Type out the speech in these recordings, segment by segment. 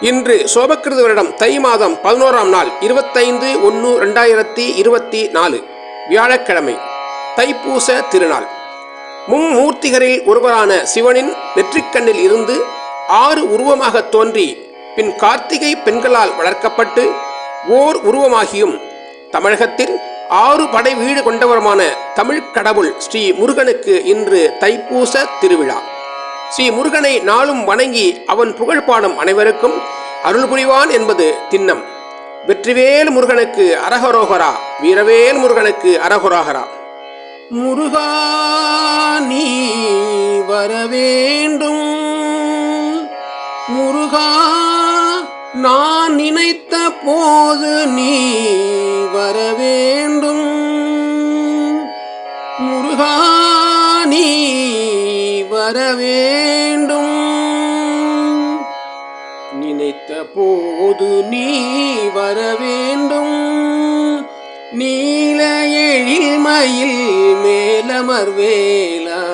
இன்று சோபக்கிருத வருடம் தை மாதம் பதினோராம் நாள் இருபத்தைந்து ஒன்று ரெண்டாயிரத்தி இருபத்தி நாலு வியாழக்கிழமை தைப்பூச திருநாள். மும்மூர்த்திகளில் ஒருவரான சிவனின் நெற்றிக்கண்ணில் இருந்து ஆறு உருவமாக தோன்றி பின் கார்த்திகை பெண்களால் வளர்க்கப்பட்டு ஓர் உருவமாகியும் தமிழகத்தில் ஆறு படை வீடு கொண்டவருமான தமிழ்க் கடவுள் ஸ்ரீ முருகனுக்கு இன்று தைப்பூச திருவிழா. ஸ்ரீ முருகனை நாளும் வணங்கி அவன் புகழ் பாடும் அனைவருக்கும் அருள் புரிவான் என்பது திண்ணம். வெற்றிவேல் முருகனுக்கு அரகரோகரா வீரவேல் முருகனுக்கு அரகுராகரா. முருகா நீ வர வேண்டும். முருகா நான் நினைத்த போது நீ வர வேண்டும். வர வேண்டும். நினைத்த போது நீ வர வேண்டும். நீல எழில்மயில் மேலமர்வேலா.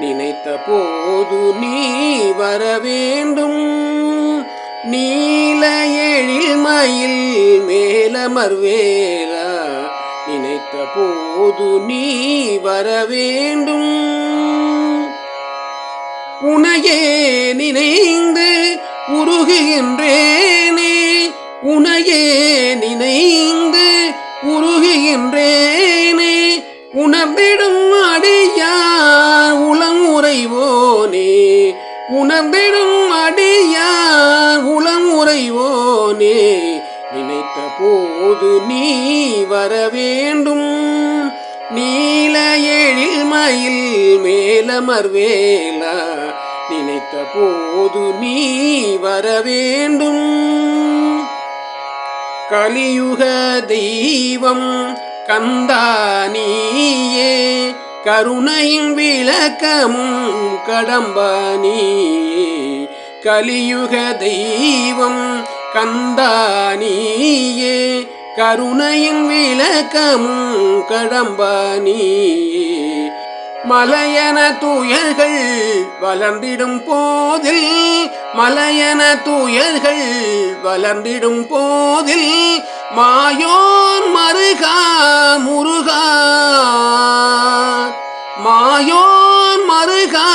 நினைத்த போது நீ வர வேண்டும். நீல எழில்மயில் மேலமர்வேலா. நினைத்த போது நீ வர வேண்டும். உனையே நினைந்து உருகுகின்றேனே. உனையே நினைந்து உருகுகின்றேனே. உணர்ந்திடும் அடியார் உளம் உறைவோனே உணர்ந்திடும் அடியார் உளம் உறைவோனே நினைத்த போது நீ வர வேண்டும். நீல எழில் மயில் மேலமர்வேலா நினைத்த போது நீ வர வேண்டும். கலியுக தெய்வம் கந்தானியே கருணையின் விளக்கமும் கடம்பானியே கலியுக தெய்வம் கந்தானியே கருணையின் விளக்கமும் கடம்பானி மலையன துயர்கள் வளர்ந்திடும் போதில் மலையன துயர்கள் வளர்ந்திடும் போதில் மாயோர் மருகா முருகா. மாயோன் மருகா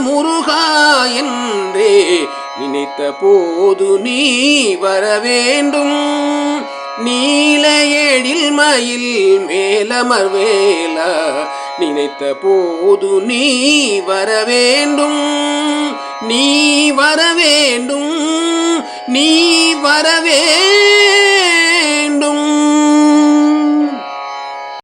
முருகா என்றே நினைத்த போது நீ வர வேண்டும் நீல ஏழில் மயில் மேலமர்வேலா நினைத்த போது நீ வர வேண்டும். நீ வர வேண்டும். நீ வர வேண்டும்.